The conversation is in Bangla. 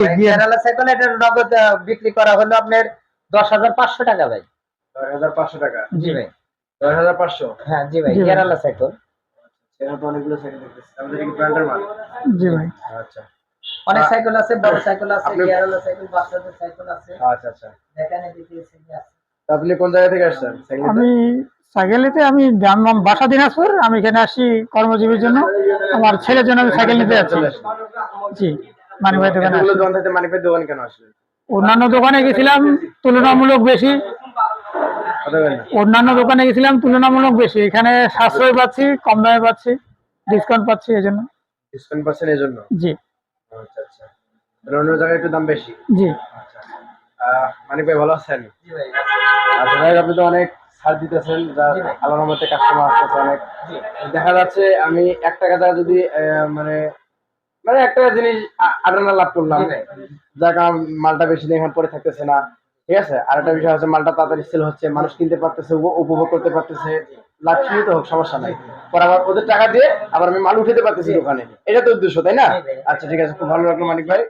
জেনারেল সাইকেল এটার নগদ বিক্রি করা হলো আপনার দশ হাজার পাঁচশো টাকা ভাই। দশ হাজার পাঁচশো টাকা? জি ভাই। দশ হাজার পাঁচশো? হ্যাঁ জি ভাই জি সাইকেল সেখানে তো অনেকগুলো সাইকেল দেখতেছি। আমাদের কি ব্র্যান্ডের মাল। জি ভাই। আচ্ছা। অনেক সাইকেল আছে বড় সাইকেল আছে আপনি- সাইকেল বাচ্চাদের সাইকেল আছে। আচ্ছা আচ্ছা। আপনি কোন জায়গা থেকে আসছেন? আমি সাইকেলেতে আমি আমার বাসা দিনাজপুর আমি এখানে আসি কর্মজীবীর জন্য। আমার ছেলের জন্য আমি সাইকেল নিতে যাচ্ছি। জি। মানি ভাই দোকানে এতগুলো দোকান থেকে মানিকের দোকান কেন আসলেন অন্যান্য দোকানে গেছিলাম তুলনামূলক বেশি। কথা অন্যান্য দোকানে গেছিলাম তুলনামূলক বেশি। এখানে সাশ্রয় পাচ্ছি কম দামে পাচ্ছি ডিসকাউন্ট পাচ্ছি এই জন্য। ডিসকাউন্ট পাচ্ছেন এই জন্য? জি। আচ্ছা আচ্ছা। অন্য জায়গায় একটু দাম বেশি? জি। আচ্ছা আহ, মানিক ভাই ভালো আছেন? আচ্ছা ভাই। আপনি তো অনেক ছাড় দিতেছেন যা আল্লাহর কাস্টমার আসতেছে অনেক। দেখা যাচ্ছে আমি এক টাকা যদি আহ, মানে মানে একটা জিনিস আটানা লাভ করলাম। যার কারণ মালটা বেশি দিন এখন পরে থাকতেছে না। ঠিক আছে? আর একটা বিষয় হচ্ছে মালটা তাড়াতাড়ি সেল হচ্ছে মানুষ কিনতে পারতেছে উপভোগ করতে পারতেছে। লাভ সীমিত হোক সমস্যা নাই। পর আবার ওদের টাকা দিয়ে আবার আমি মাল উঠাতে পারতেছি ওখানে এটা তো উদ্দেশ্য তাই না? আচ্ছা ঠিক আছে খুব ভালো লাগল মানিক ভাই।